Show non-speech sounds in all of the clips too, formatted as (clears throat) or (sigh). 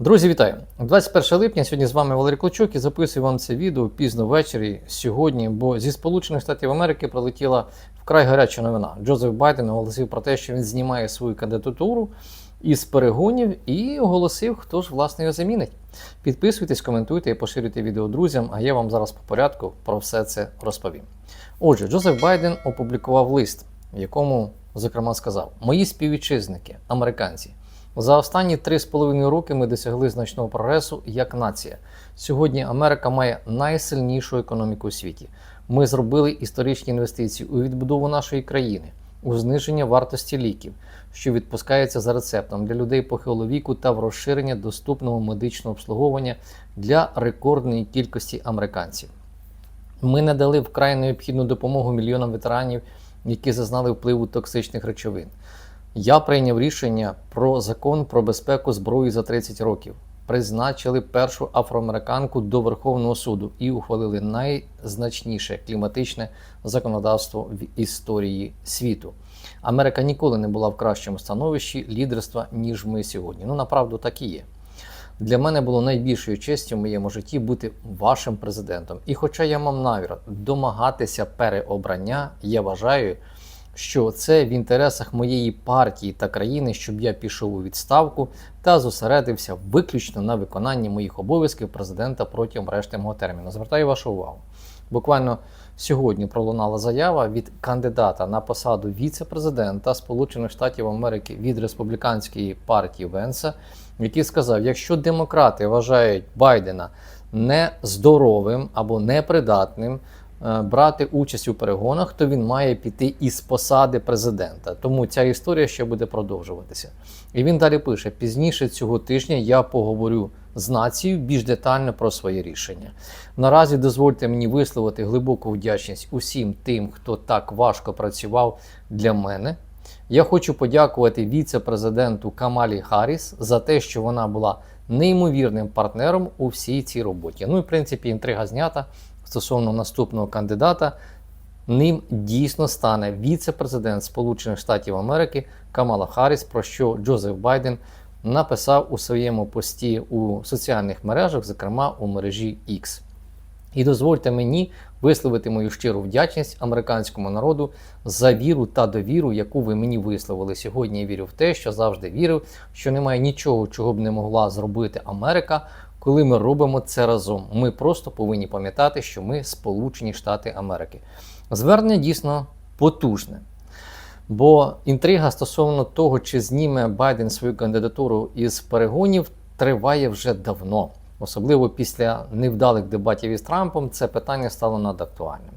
Друзі, вітаю! 21 липня сьогодні з вами Валерій Клочок і записую вам це відео пізно ввечері сьогодні, бо зі Сполучених Штатів Америки прилетіла вкрай гаряча новина. Джозеф Байден оголосив про те, що він знімає свою кандидатуру із перегонів і оголосив, хто ж власне його замінить. Підписуйтесь, коментуйте і поширюйте відео друзям, а я вам зараз по порядку про все це розповім. Отже, Джозеф Байден опублікував лист, в якому, зокрема, сказав: Мої співвітчизники, американці. За останні 3,5 роки ми досягли значного прогресу як нація. Сьогодні Америка має найсильнішу економіку у світі. Ми зробили історичні інвестиції у відбудову нашої країни, у зниження вартості ліків, що відпускається за рецептом для людей похилого віку та в розширення доступного медичного обслуговування для рекордної кількості американців. Ми надали вкрай необхідну допомогу мільйонам ветеранів, які зазнали впливу токсичних речовин. Я прийняв рішення про закон про безпеку зброї за 30 років. Призначили першу афроамериканку до Верховного суду і ухвалили найзначніше кліматичне законодавство в історії світу. Америка ніколи не була в кращому становищі лідерства, ніж ми сьогодні. Ну, направду так і є. Для мене було найбільшою честю в моєму житті бути вашим президентом. І хоча я мав намір домагатися переобрання, я вважаю, що це в інтересах моєї партії та країни, щоб я пішов у відставку та зосередився виключно на виконанні моїх обов'язків президента протягом решти мого терміну. Звертаю вашу увагу. Буквально сьогодні пролунала заява від кандидата на посаду віце-президента Сполучених Штатів Америки від республіканської партії Венса, який сказав: якщо демократи вважають Байдена нездоровим або непридатним брати участь у перегонах, то він має піти із посади президента. Тому ця історія ще буде продовжуватися. І він далі пише: пізніше цього тижня я поговорю з нацією більш детально про своє рішення. Наразі дозвольте мені висловити глибоку вдячність усім тим, хто так важко працював для мене. Я хочу подякувати віце-президенту Камалі Харріс за те, що вона була неймовірним партнером у всій цій роботі. Ну і в принципі інтрига знята стосовно наступного кандидата. Ним дійсно стане віце-президент Сполучених Штатів Америки Камала Харріс, про що Джозеф Байден написав у своєму пості у соціальних мережах, зокрема у мережі X. І дозвольте мені висловити мою щиру вдячність американському народу за віру та довіру, яку ви мені висловили. Сьогодні я вірю в те, що завжди вірив, що немає нічого, чого б не могла зробити Америка, коли ми робимо це разом. Ми просто повинні пам'ятати, що ми Сполучені Штати Америки. Звернення дійсно потужне. Бо інтрига стосовно того, чи зніме Байден свою кандидатуру із перегонів, триває вже давно. Особливо після невдалих дебатів із Трампом, це питання стало надактуальним.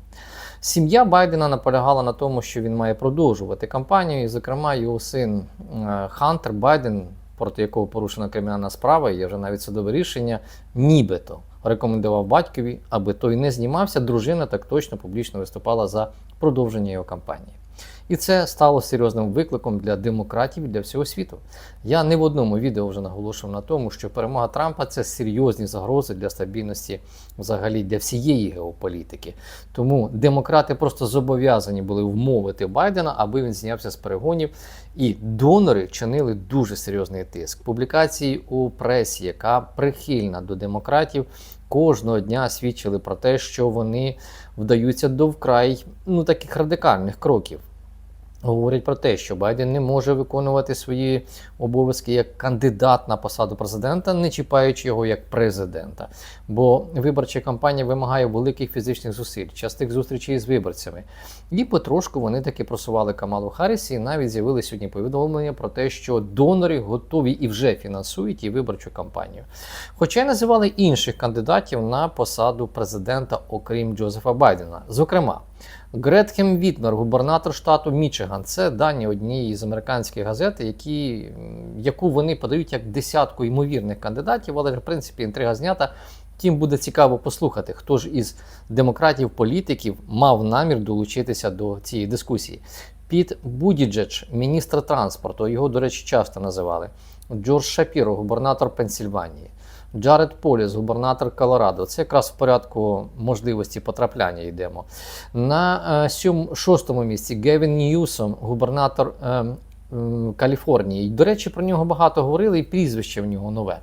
Сім'я Байдена наполягала на тому, що він має продовжувати кампанію, і, зокрема, його син е, Хантер Байден, проти якого порушена кримінальна справа, є вже навіть судове рішення, нібито рекомендував батькові, аби той не знімався. Дружина так точно публічно виступала за продовження його кампанії. І це стало серйозним викликом для демократів і для всього світу. Я не в одному відео вже наголошував на тому, що перемога Трампа це серйозні загрози для стабільності взагалі для всієї геополітики. Тому демократи просто зобов'язані були вмовити Байдена, аби він знявся з перегонів. І донори чинили дуже серйозний тиск. Публікації у пресі, яка прихильна до демократів, кожного дня свідчили про те, що вони вдаються до вкрай ну таких радикальних кроків. Говорять про те, що Байден не може виконувати свої обов'язки як кандидат на посаду президента, не чіпаючи його як президента. Бо виборча кампанія вимагає великих фізичних зусиль, частих зустрічей з виборцями. І потрошку вони таки просували Камалу Харріс, і навіть з'явилися сьогодні повідомлення про те, що донори готові і вже фінансують і виборчу кампанію. Хоча називали інших кандидатів на посаду президента, окрім Джозефа Байдена. Зокрема. Гретхем Вітмер, губернатор штату Мічиган, це дані однієї з американських газет, які, яку вони подають як десятку ймовірних кандидатів, але в принципі інтрига знята. Тим буде цікаво послухати, хто ж із демократів-політиків мав намір долучитися до цієї дискусії. Піт Будіджедж, міністр транспорту, його, до речі, часто називали. Джордж Шапіро, губернатор Пенсільванії. Джаред Поліс, губернатор Колорадо. Це якраз в порядку можливості потрапляння йдемо. На е, сьом, шостому місці Гевін Ньюсом, губернатор е, Каліфорнії. До речі, про нього багато говорили, і прізвище в нього нове.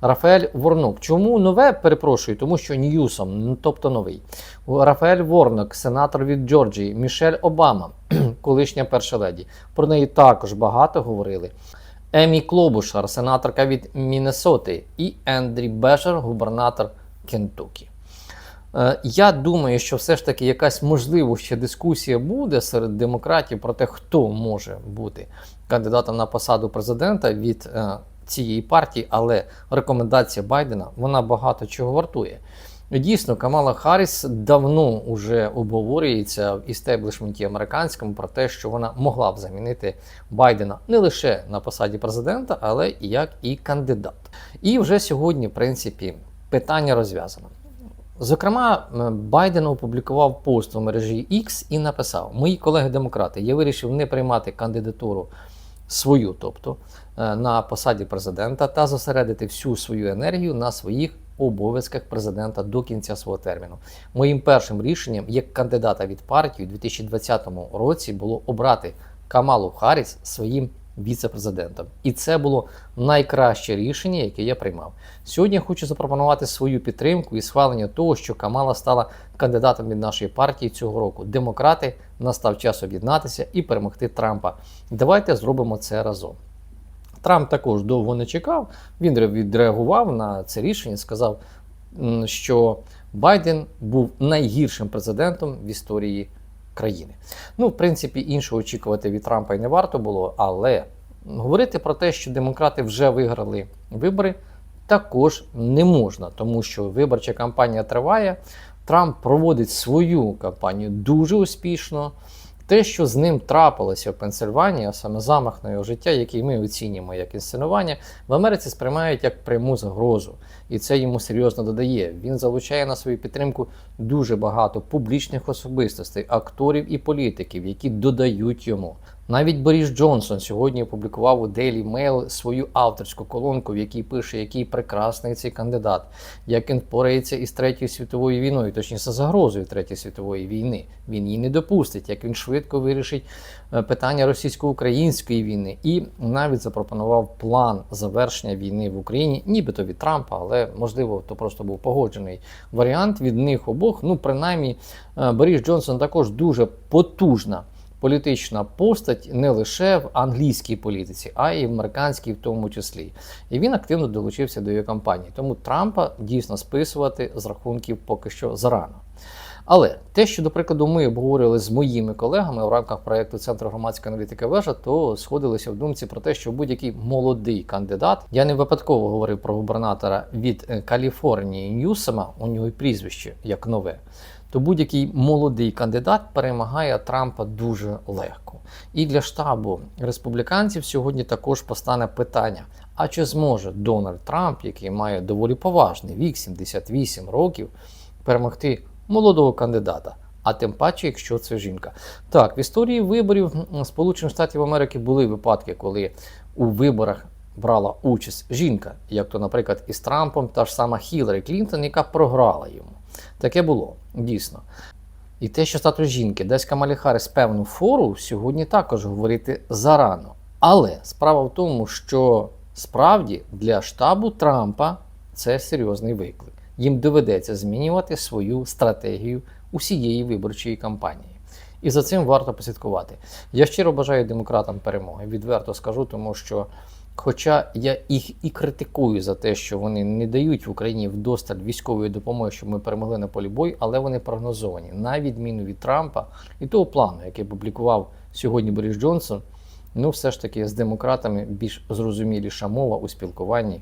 Рафаель Ворнок. Чому нове? Перепрошую, тому що Ньюсом, тобто новий. Рафаель Ворнок, сенатор від Джорджії, Мішель Обама, (clears throat) колишня перша леді. Про неї також багато говорили. Емі Клобушар, сенаторка від Міннесоти, і Ендрі Бешер, губернатор Кентукі. Е, Я думаю, що все ж таки якась можливо ще дискусія буде серед демократів про те, хто може бути кандидатом на посаду президента від е, цієї партії, але рекомендація Байдена вона багато чого вартує. Дійсно, Камала Харріс давно вже обговорюється в істеблішменті американському про те, що вона могла б замінити Байдена не лише на посаді президента, але і як і кандидат. І вже сьогодні, в принципі, питання розв'язано. Зокрема, Байден опублікував пост у мережі X і написав: Мої колеги-демократи, я вирішив не приймати кандидатуру свою, тобто е, на посаді президента, та зосередити всю свою енергію на своїх обов'язках президента до кінця свого терміну. Моїм першим рішенням як кандидата від партії у 2020 році було обрати Камалу Харріс своїм віце-президентом. І це було найкраще рішення, яке я приймав. Сьогодні я хочу запропонувати свою підтримку і схвалення того, що Камала стала кандидатом від нашої партії цього року. Демократи настав час об'єднатися і перемогти Трампа. Давайте зробимо це разом. Трамп також довго не чекав. Він відреагував на це рішення, сказав, що Байден був найгіршим президентом в історії країни. Ну, в принципі, іншого очікувати від Трампа і не варто було, але говорити про те, що демократи вже виграли вибори, також не можна, тому що виборча кампанія триває. Трамп проводить свою кампанію дуже успішно. Те, що з ним трапилося в Пенсильванії, а саме замах на його життя, який ми оцінюємо як інсценування, в Америці сприймають як пряму загрозу. І це йому серйозно додає. Він залучає на свою підтримку дуже багато публічних особистостей, акторів і політиків, які додають йому. Навіть Боріс Джонсон сьогодні опублікував у Daily Mail свою авторську колонку, в якій пише, який прекрасний цей кандидат, як він впорається із третьою світовою війною, точніше загрозою третьої світової війни. Він її не допустить, як він швидко вирішить е, питання російсько-української війни, і навіть запропонував план завершення війни в Україні, нібито від Трампа, але можливо, то просто був погоджений варіант від них обох. Ну, принаймні, е, Борис Джонсон також дуже потужна політична постать не лише в англійській політиці, а й в американській, в тому числі. І він активно долучився до її кампанії. Тому Трампа дійсно списувати з рахунків поки що зарано. Але те, що, до прикладу, ми обговорювали з моїми колегами в рамках проєкту Центру громадської аналітики вежа, то сходилися в думці про те, що будь-який молодий кандидат, я не випадково говорив про губернатора від е, Каліфорнії Ньюсема, у нього і прізвище як нове, то будь-який молодий кандидат перемагає Трампа дуже легко. І для штабу республіканців сьогодні також постане питання: а чи зможе Дональд Трамп, який має доволі поважний вік, 78 років, перемогти молодого кандидата? А тим паче, якщо це жінка. Так, в історії виборів Сполучених Штатів Америки були випадки, коли у виборах брала участь жінка, як то, наприклад, із Трампом, та ж сама Хіларі Клінтон, яка програла йому. Таке було дійсно. І те, що статус жінки дасть Камалі Харріс певну фору, сьогодні також говорити зарано. Але справа в тому, що справді для штабу Трампа це серйозний виклик. Їм доведеться змінювати свою стратегію усієї виборчої кампанії. І за цим варто послідкувати. Я щиро бажаю демократам перемоги. Відверто скажу, тому що, хоча я їх і критикую за те, що вони не дають в Україні вдосталь військової допомоги, щоб ми перемогли на полі бою, але вони прогнозовані на відміну від Трампа і того плану, який публікував сьогодні Борис Джонсон. Ну, все ж таки з демократами більш зрозуміліша мова у спілкуванні,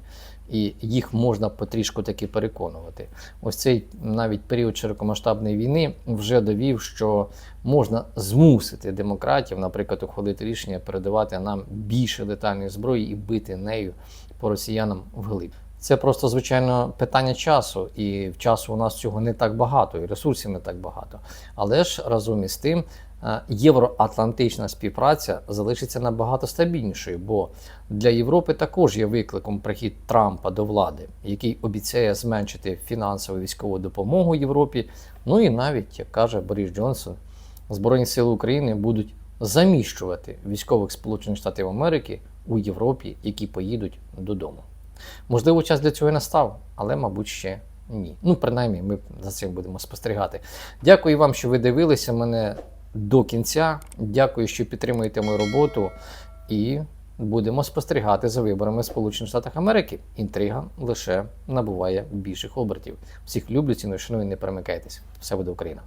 і їх можна потрішку таки переконувати. Ось цей навіть період широкомасштабної війни вже довів, що можна змусити демократів, наприклад, ухвалити рішення передавати нам більше летальної зброї і бити нею по росіянам вглиб. Це просто звичайно питання часу, і в часу у нас цього не так багато, і ресурсів не так багато. Але ж разом із тим євроатлантична співпраця залишиться набагато стабільнішою, бо для Європи також є викликом прихід Трампа до влади, який обіцяє зменшити фінансову військову допомогу Європі. Ну і навіть, як каже Борис Джонсон, Збройні сили України будуть заміщувати військових Сполучених Штатів Америки у Європі, які поїдуть додому. Можливо, час для цього і настав, але, мабуть, ще ні. Ну, принаймні, ми за цим будемо спостерігати. Дякую вам, що ви дивилися мене до кінця. Дякую, що підтримуєте мою роботу. І будемо спостерігати за виборами Сполучених Штатах Америки. Інтрига лише набуває більших обертів. Всіх люблю, ціную, шаную, не перемикайтесь. Все буде Україна.